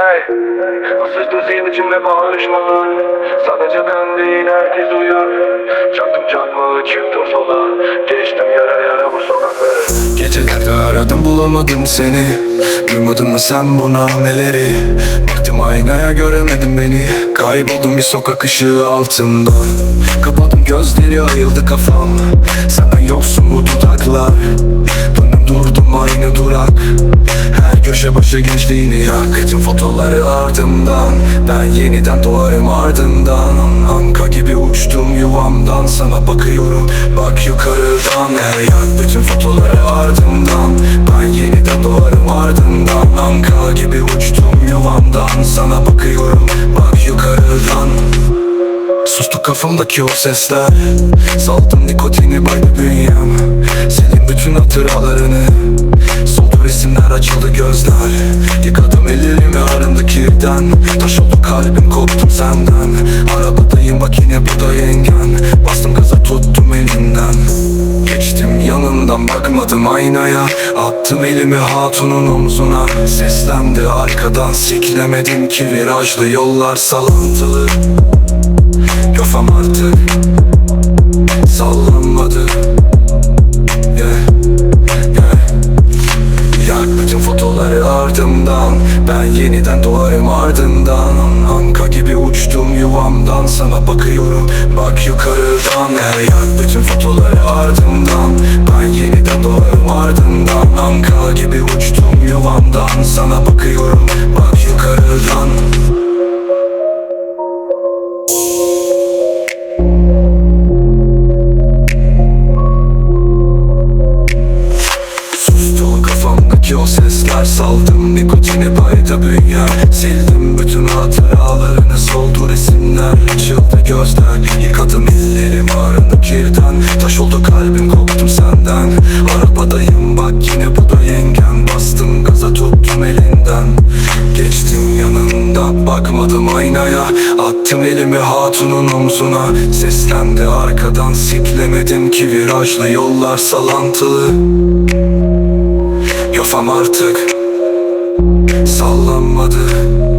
Hey Sıçtı senin içinde bağırışmalar Sadece ben değil herkes uyar Çaktım çakmağı çıktım sola. Geçtim yara yara bu sokakları Gecelerde aradım bulamadım seni. Duymadın mı sen buna neleri Baktım aynaya göremedim beni. Kayboldum bir sokak ışığı altında. Kapadım gözleri ayıldı kafam. Senden yoksun bu dudaklar köşe başı gençliğini yak. Tüm fotoları ardımdan Ben yeniden doğarım ardından. Anka gibi uçtum yuvamdan Sana bakıyorum bak yukarıdan. Her yak bütün fotoları ardımdan Ben yeniden doğarım ardından. Anka gibi uçtum yuvamdan Sana bakıyorum bak yukarıdan. Sustu kafamdaki o sesler Saldım nikotini baydı bünyem. Sildim bütün hatıralarını kirden Taş oldu kalbim koptum senden. Arabadayım bak yine burada yengen. Bastım gaza tuttum elinden. Geçtim yanından bakmadım aynaya. Attım elimi hatunun omzuna. Seslendi arkadan siklemedim ki Virajlı yollar sallantılı Ben yeniden doğarım ardından. Anka gibi uçtum yuvamdan. Sana bakıyorum bak yukarıdan. Her yak bütün fotoları ardımdan Ben yeniden doğarım ardından. Anka gibi uçtum yuvamdan. Sana bakıyorum bak yukarıdan. Sustu kafamdaki o sesler. Saldım nikotini Sildim bütün hatıralarını Soldu resimler Açıldı gözler. Yıkadım ellerim arındı kirden. Taş oldu kalbim koptum senden. Arabadayım bak yine bu da yengen Bastım gaza tuttum elinden. Geçtim yanında bakmadım aynaya. Attım elimi hatunun omzuna. Seslendi arkadan siklemedim ki Virajlı yollar salantılı. Kafam artık sallanmadı